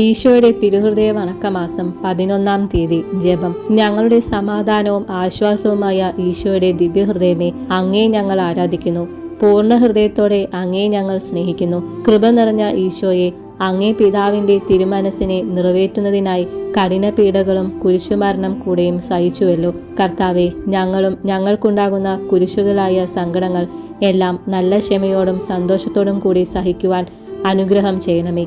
ഈശോയുടെ തിരുഹൃദയ വണക്കമാസം പതിനൊന്നാം തീയതി ജപം. ഞങ്ങളുടെ സമാധാനവും ആശ്വാസവുമായ ഈശോയുടെ ദിവ്യഹൃദയമേ അങ്ങേ ഞങ്ങൾ ആരാധിക്കുന്നു. പൂർണ ഹൃദയത്തോടെ അങ്ങേ ഞങ്ങൾ സ്നേഹിക്കുന്നു. കൃപ നിറഞ്ഞ ഈശോയെ അങ്ങേ പിതാവിന്റെ തിരുമനസ്സിനെ നിറവേറ്റുന്നതിനായി കഠിന പീഡകളും കുരിശുമരണം കൂടെയും സഹിച്ചുവല്ലോ. കർത്താവെ ഞങ്ങളും ഞങ്ങൾക്കുണ്ടാകുന്ന കുരിശുകളായ സങ്കടങ്ങൾ എല്ലാം നല്ല ക്ഷമയോടും സന്തോഷത്തോടും കൂടി സഹിക്കുവാൻ അനുഗ്രഹം ചെയ്യണമേ.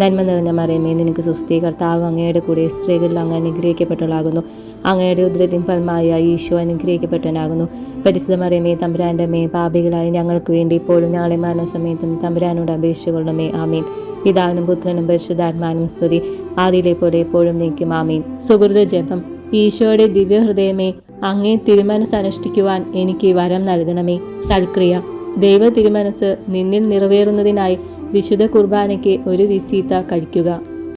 നന്മ നിറഞ്ഞ മറിയമേ നിനക്ക് സുസ്ഥി കർത്താവ് അങ്ങയുടെ കൂടെ സ്ത്രീകളിൽ അങ്ങ് അനുഗ്രഹിക്കപ്പെട്ടവളാകുന്നു. അങ്ങയുടെ ഉദ്രതിൻ ഫലമായ ഈശോ അനുഗ്രഹിക്കപ്പെട്ടവനാകുന്നു. പരിശുദ്ധ മറിയമേ തമ്പുരാന്റെ മേ പാപികളായ ഞങ്ങൾക്ക് വേണ്ടി ഇപ്പോഴും ഞങ്ങളെ മരണസമയത്തും തമ്പുരാനോട് അപേക്ഷിച്ചുകൊള്ളണമേ ആമീൻ. പിതാവിനും പുത്രനും പരിശുദ്ധാത്മാനും സ്തുതി. ആദിയിലെ പോലെ എപ്പോഴും നീക്കും ആമീൻ. സുഹൃത ജപം. ഈശോയുടെ ദിവ്യഹൃദയമേ അങ്ങേ തിരുമനസ് അനുഷ്ഠിക്കുവാൻ എനിക്ക് വരം നൽകണമേ. സൽക്രിയ. ദൈവ തിരുമനസ് നിന്നിൽ നിറവേറുന്നതിനായി വിശുദ്ധ കുർബാനയ്ക്ക് ഒരു വിസീത്ത കഴിക്കുക.